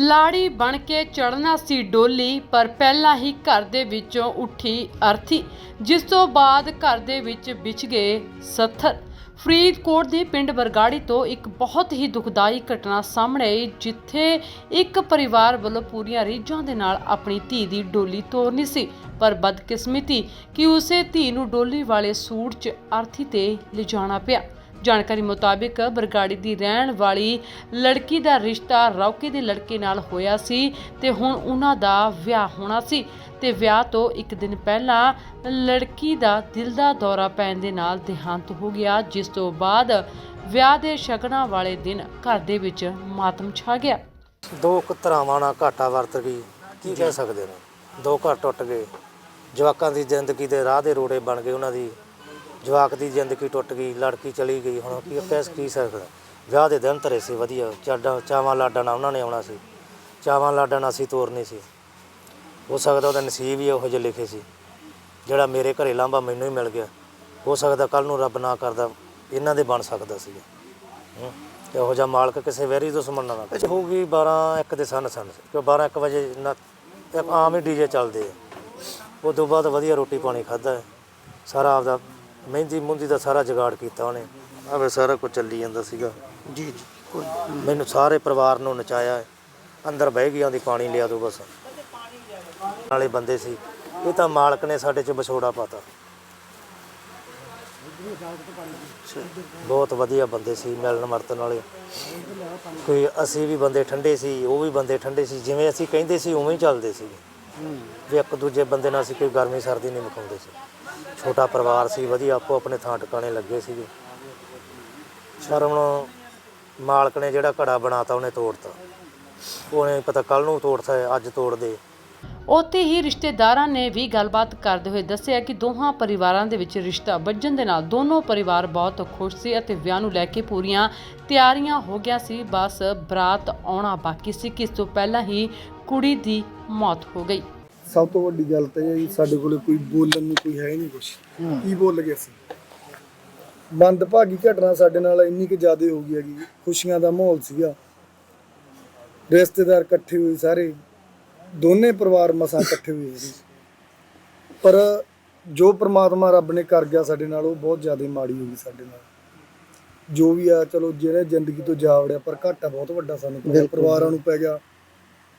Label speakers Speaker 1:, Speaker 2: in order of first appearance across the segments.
Speaker 1: ਲਾੜੀ ਬਣ ਕੇ ਚੜਨਾ ਸੀ ਡੋਲੀ, ਪਰ ਪਹਿਲਾਂ ਹੀ ਘਰ ਦੇ ਵਿੱਚੋਂ ਉੱਠੀ ਅਰਥੀ, ਜਿਸ ਤੋਂ ਬਾਅਦ ਘਰ ਦੇ ਵਿੱਚ ਵਿਛ ਗਏ ਸੱਥਰ। ਫਰੀਦਕੋਟ ਦੇ ਪਿੰਡ ਬਰਗਾੜੀ ਤੋਂ ਇੱਕ ਬਹੁਤ ਹੀ ਦੁਖਦਾਈ ਘਟਨਾ ਸਾਹਮਣੇ ਆਈ, ਜਿੱਥੇ ਇੱਕ ਪਰਿਵਾਰ ਵੱਲੋਂ ਪੂਰੀਆਂ ਰੀਝਾਂ ਦੇ ਨਾਲ ਆਪਣੀ ਧੀ ਦੀ ਡੋਲੀ ਤੋਰਨੀ ਸੀ, ਪਰ ਬਦਕਿਸਮਤੀ ਕਿ ਉਸੇ ਧੀ ਨੂੰ ਡੋਲੀ ਵਾਲੇ ਸੂਟ 'ਚ ਅਰਥੀ ਤੇ ਲਿਜਾਣਾ ਪਿਆ। ਜਾਣਕਾਰੀ ਮੁਤਾਬਿਕ ਬਰਗਾੜੀ ਦੀ ਰਹਿਣ ਵਾਲੀ ਲੜਕੀ ਦਾ ਰਿਸ਼ਤਾ ਰੌਕੇ ਦੇ ਲੜਕੇ ਨਾਲ ਹੋਇਆ ਸੀ ਤੇ ਹੁਣ ਉਹਨਾਂ ਦਾ ਵਿਆਹ ਹੋਣਾ ਸੀ ਤੇ ਵਿਆਹ ਤੋਂ ਇੱਕ ਦਿਨ ਪਹਿਲਾਂ ਲੜਕੀ ਦਾ ਦਿਲ ਦਾ ਦੌਰਾ ਪੈਣ ਦੇ ਨਾਲ ਦੇਹਾਂਤ ਹੋ ਗਿਆ ਜਿਸ ਤੋਂ ਬਾਅਦ ਵਿਆਹ ਦੇ ਸ਼ਗਨਾਂ ਵਾਲੇ ਦਿਨ ਘਰ ਦੇ ਵਿੱਚ ਮਾਤਮ ਛਾ ਗਿਆ।
Speaker 2: ਦੋ ਕੁ ਧਰਾਵਾਂ ਨਾਲ ਘਾਟਾ ਵਰਤ ਗਈ ਕੀ ਕਹਿ ਸਕਦੇ ਨੇ? ਦੋ ਘਰ ਟੁੱਟ ਗਏ। ਜਵਾਕਾਂ ਦੀ ਜ਼ਿੰਦਗੀ ਦੇ ਰਾਹ ਦੇ ਰੋੜੇ ਬਣ ਗਏ ਉਹਨਾਂ ਦੀ। ਜਵਾਕ ਦੀ ਜ਼ਿੰਦਗੀ ਟੁੱਟ ਗਈ, ਲੜਕੀ ਚਲੀ ਗਈ, ਹੁਣ ਕੀ ਕਹਿ ਕੀ ਸਕਦਾ? ਵਿਆਹ ਦੇ ਦਿਨ ਧਰੇ ਸੀ, ਵਧੀਆ। ਚਾਡਾ ਚਾਵਾਂ ਲਾਡਾਂ ਨਾਲ ਉਹਨਾਂ ਨੇ ਆਉਣਾ ਸੀ। ਚਾਵਾਂ ਲਾਡਾਂ ਨਾਲ ਅਸੀਂ ਤੋਰਨੀ ਸੀ। ਹੋ ਸਕਦਾ ਉਹਦਾ ਨਸੀਬ ਹੀ ਇਹੋ ਜਿਹੇ ਲਿਖੇ ਸੀ, ਜਿਹੜਾ ਮੇਰੇ ਘਰੇ ਲਾਂਭਾ ਮੈਨੂੰ ਹੀ ਮਿਲ ਗਿਆ। ਹੋ ਸਕਦਾ ਕੱਲ ਨੂੰ ਰੱਬ ਨਾ ਕਰਦਾ, ਇਹਨਾਂ ਦੇ ਬਣ ਸਕਦਾ ਸੀ। ਇਹੋ ਜਿਹਾ ਮਾਲਕ ਕਿਸੇ ਵੈਰੀ ਤੋਂ ਨਾਲ ਨਾ ਹੋਊਗੀ 12 1 ਦੇ ਸਨ ਸਨ ਕਿ 12 1 ਵਜੇ ਨਾ ਆਮ ਹੀ ਡੀਜੇ ਚੱਲਦੇ ਆ। ਉਹ ਤੋਂ ਬਾਅਦ ਵਧੀਆ ਰੋਟੀ ਪਾਣੀ ਖਾਦਾ ਸਾਰਾ ਆਪਦਾ ਮਹਿੰਦੀ ਮੁੰਦੀ ਦਾ ਸਾਰਾ ਜੁਗਾੜ ਕੀਤਾ ਉਹਨੇ। ਆਵੇ ਸਾਰਾ ਕੁਝ ਚੱਲੀ ਜਾਂਦਾ ਸੀਗਾ।
Speaker 3: ਜੀ ਜੀ ਕੋਈ
Speaker 2: ਮੈਨੂੰ ਸਾਰੇ ਪਰਿਵਾਰ ਨੂੰ ਨਚਾਇਆ ਹੈ। ਅੰਦਰ ਬਹਿ ਗਈ ਆਂਦੀ ਪਾਣੀ ਲਿਆ ਦੋ ਬਸ। ਨਾਲੇ ਬੰਦੇ ਸੀ। ਇਹ ਤਾਂ ਮਾਲਕ ਨੇ ਸਾਡੇ ਚ ਵਿਛੋੜਾ ਪਾਤਾ। ਬਹੁਤ ਵਧੀਆ ਬੰਦੇ ਸੀ ਮਿਲਣ ਵਰਤਨ ਵਾਲੇ। ਕੋਈ ਅਸੀਂ ਵੀ ਬੰਦੇ ਠੰਡੇ ਸੀ ਉਹ ਵੀ ਬੰਦੇ ਠੰਡੇ ਸੀ। ਜਿਵੇਂ ਅਸੀਂ ਕਹਿੰਦੇ ਸੀ ਉਵੇਂ ਹੀ ਚੱਲਦੇ ਸੀ। ਵੀ ਇੱਕ ਦੂਜੇ ਬੰਦੇ ਨਾਲ ਅਸੀਂ ਕੋਈ ਗਰਮੀ ਸਰਦੀ ਨਹੀਂ ਮੁਕਾਉਂਦੇ ਸੀ। ਛੋਟਾ ਪਰਿਵਾਰ ਸੀ, ਵਧੀਆ ਆਪੋ ਆਪਣੇ ਥਾਂ ਟਿਕਾਣੇ ਲੱਗੇ ਸੀਗੇ। ਪਰ ਮਾਲਕ ਨੇ ਜਿਹੜਾ ਘੜਾ ਬਣਾਤਾ ਉਹਨੇ ਤੋੜਤਾ। ਉਹਨੇ ਪਤਾ ਕੱਲ ਨੂੰ ਤੋੜਤਾ, ਅੱਜ ਤੋੜ ਦੇ
Speaker 1: ਉੱਥੇ ਹੀ ਰਿਸ਼ਤੇਦਾਰਾਂ ਨੇ ਵੀ ਗੱਲਬਾਤ ਕਰਦੇ ਹੋਏ ਦੱਸਿਆ ਕਿ ਦੋਹਾਂ ਪਰਿਵਾਰਾਂ ਦੇ ਵਿੱਚ ਰਿਸ਼ਤਾ ਵੱਜਣ ਦੇ ਨਾਲ ਦੋਨੋਂ ਪਰਿਵਾਰ ਬਹੁਤ ਖੁਸ਼ ਸੀ ਅਤੇ ਵਿਆਹ ਨੂੰ ਲੈ ਕੇ ਪੂਰੀਆਂ ਤਿਆਰੀਆਂ ਹੋ ਗਿਆ ਸੀ। ਬਸ ਬਰਾਤ ਆਉਣਾ ਬਾਕੀ ਸੀ ਕਿ ਇਸ ਤੋਂ ਪਹਿਲਾਂ ਹੀ ਕੁੜੀ ਦੀ ਮੌਤ ਹੋ ਗਈ।
Speaker 3: ਸਭ ਤੋਂ ਵੱਡੀ ਗੱਲ ਤਾਂ ਇਹ ਹੈ ਜੀ ਸਾਡੇ ਕੋਲੇ ਕੋਈ ਬੋਲਣ ਨੂੰ ਕੋਈ ਹੈ ਨਹੀਂ ਕੁਛ। ਕੀ ਬੋਲ ਗਏ ਅਸੀਂ? ਮੰਦਭਾਗੀ ਘਟਨਾ ਸਾਡੇ ਨਾਲ ਇੰਨੀ ਕਿ ਜ਼ਿਆਦਾ ਹੋ ਗਈ ਹੈਗੀ ਖੁਸ਼ੀਆਂ ਦਾ ਮਾਹੌਲ ਸੀਗਾ। ਰਿਸ਼ਤੇਦਾਰ ਇਕੱਠੇ ਹੋਏ ਸਾਰੇ ਦੋਨੇ ਪਰਿਵਾਰ ਮਸਾਂ ਇਕੱਠੇ ਹੋਏ ਸੀ। ਪਰ ਜੋ ਪ੍ਰਮਾਤਮਾ ਰੱਬ ਨੇ ਕਰ ਗਿਆ ਸਾਡੇ ਨਾਲ ਉਹ ਬਹੁਤ ਜ਼ਿਆਦਾ ਮਾੜੀ ਹੋ ਗਈ ਸਾਡੇ ਨਾਲ। ਜੋ ਵੀ ਆ ਚਲੋ ਜਿਹੜੇ ਜ਼ਿੰਦਗੀ ਤੋਂ ਜਾ ਵੜਿਆ ਪਰ ਘਾਟਾ ਬਹੁਤ ਵੱਡਾ ਸਾਨੂੰ ਪਿਆ, ਪਰਿਵਾਰਾਂ ਨੂੰ ਪੈ ਗਿਆ।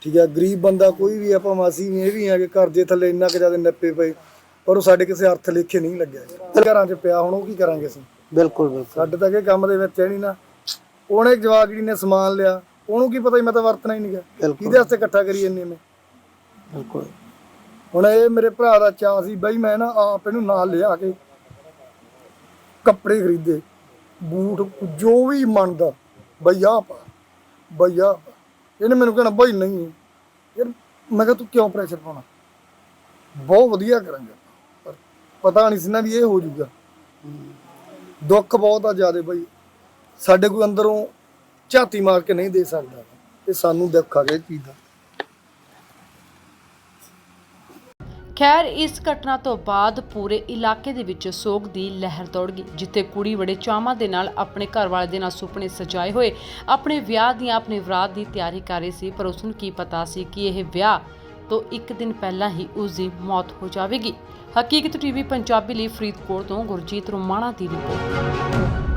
Speaker 3: ਠੀਕ ਹੈ ਗਰੀਬ ਬੰਦਾ ਕੋਈ ਵੀ ਆ ਭਾਵੇਂ ਅਸੀਂ ਵੀ ਇਹ ਵੀ ਆ ਕਿ ਕਰਜ਼ੇ ਥੱਲੇ ਇੰਨਾ ਕੁ ਜ਼ਿਆਦਾ ਨੱਪੇ ਪਏ ਪਰ ਉਹ ਸਾਡੇ ਕਿਸੇ ਅਰਥ ਲੇਖੇ ਨਹੀਂ ਲੱਗਿਆ। ਘਰਾਂ 'ਚ ਪਿਆ ਹੁਣ ਉਹ ਕੀ ਕਰਾਂਗੇ ਅਸੀਂ?
Speaker 4: ਬਿਲਕੁਲ ਬਿਲਕੁਲ।
Speaker 3: ਸਾਡੇ ਤਾਂ ਇਹ ਕੰਮ ਦੇ ਵਿੱਚ ਹੈ ਨਹੀਂ ਨਾ। ਉਹਨੇ ਜਵਾਕ ਜਿਹੜੀ ਨੇ ਸਮਾਨ ਲਿਆ ਉਹਨੂੰ ਕੀ ਪਤਾ ਸੀ ਮੈਂ ਤਾਂ ਵਰਤਣਾ ਹੀ ਨਹੀਂ ਗਿਆ
Speaker 4: ਬਿਲਕੁਲ।
Speaker 3: ਕਿਹਦੇ ਵਾਸਤੇ ਇਕੱਠਾ ਕਰੀ ਜੰਨੇ ਮੈਂ
Speaker 4: ਬਿਲਕੁਲ।
Speaker 3: ਹੁਣ ਇਹ ਮੇਰੇ ਭਰਾ ਦਾ ਚਾਅ ਸੀ ਬਈ ਮੈਂ ਨਾ ਆਪ ਇਹਨੂੰ ਨਾਲ ਲਿਆ ਕੇ ਕੱਪੜੇ ਖਰੀਦੇ ਬੂਟ ਜੋ ਵੀ ਮੰਨਦਾ ਬਈ ਆਹ ਪਾ ਬਈ ਆਹ ਪਾ। ਇਹਨੇ ਮੈਨੂੰ ਕਹਿਣਾ, ਬਈ ਨਹੀਂ। ਯਾਰ, ਮੈਂ ਕਿਹਾ ਤੂੰ ਕਿਉਂ ਪ੍ਰੈਸ਼ਰ ਪਾਉਣਾ? ਬਹੁਤ ਵਧੀਆ ਕਰਾਂਗੇ ਪਰ ਪਤਾ ਨਹੀਂ ਸੀ ਨਾ ਵੀ ਇਹ ਹੋ ਜਾਊਗਾ। ਦੁੱਖ ਬਹੁਤ ਆ ਜਿਆਦੇ ਬਈ। ਸਾਡੇ ਕੋਈ ਅੰਦਰੋਂ ਝਾਤੀ ਮਾਰ ਕੇ ਨਹੀਂ ਦੇ ਸਕਦਾ। ਇਹ ਸਾਨੂੰ ਦੁੱਖ ਆ ਗਿਆ ਇਹ ਚੀਜ਼ ਦਾ।
Speaker 1: ਖੈਰ, ਇਸ ਘਟਨਾ ਤੋਂ ਬਾਅਦ ਪੂਰੇ ਇਲਾਕੇ ਦੇ ਵਿੱਚ ਸੋਗ ਦੀ ਲਹਿਰ ਦੌੜ ਗਈ, ਜਿੱਥੇ ਕੁੜੀ ਬੜੇ ਚਾਵਾਂ ਦੇ ਨਾਲ ਆਪਣੇ ਘਰ ਵਾਲੇ ਦੇ ਨਾਲ ਸੁਪਨੇ ਸਜਾਏ ਹੋਏ, ਆਪਣੇ ਵਿਆਹ ਦੀਆਂ ਆਪਣੇ ਵਿਰਾਤ ਦੀ ਤਿਆਰੀ ਕਰ ਰਹੀ ਸੀ, ਪਰ ਉਸ ਨੂੰ ਕੀ ਪਤਾ ਸੀ ਕਿ ਇਹ ਵਿਆਹ ਤੋਂ ਇੱਕ ਦਿਨ ਪਹਿਲਾਂ ਹੀ ਉਸ ਦੀ ਮੌਤ ਹੋ ਜਾਵੇਗੀ। ਹਕੀਕਤ ਟੀਵੀ ਪੰਜਾਬੀ ਲਈ ਫਰੀਦਕੋਟ ਤੋਂ ਗੁਰਜੀਤ ਰੋਮਾਣਾ ਦੀ ਰਿਪੋਰਟ।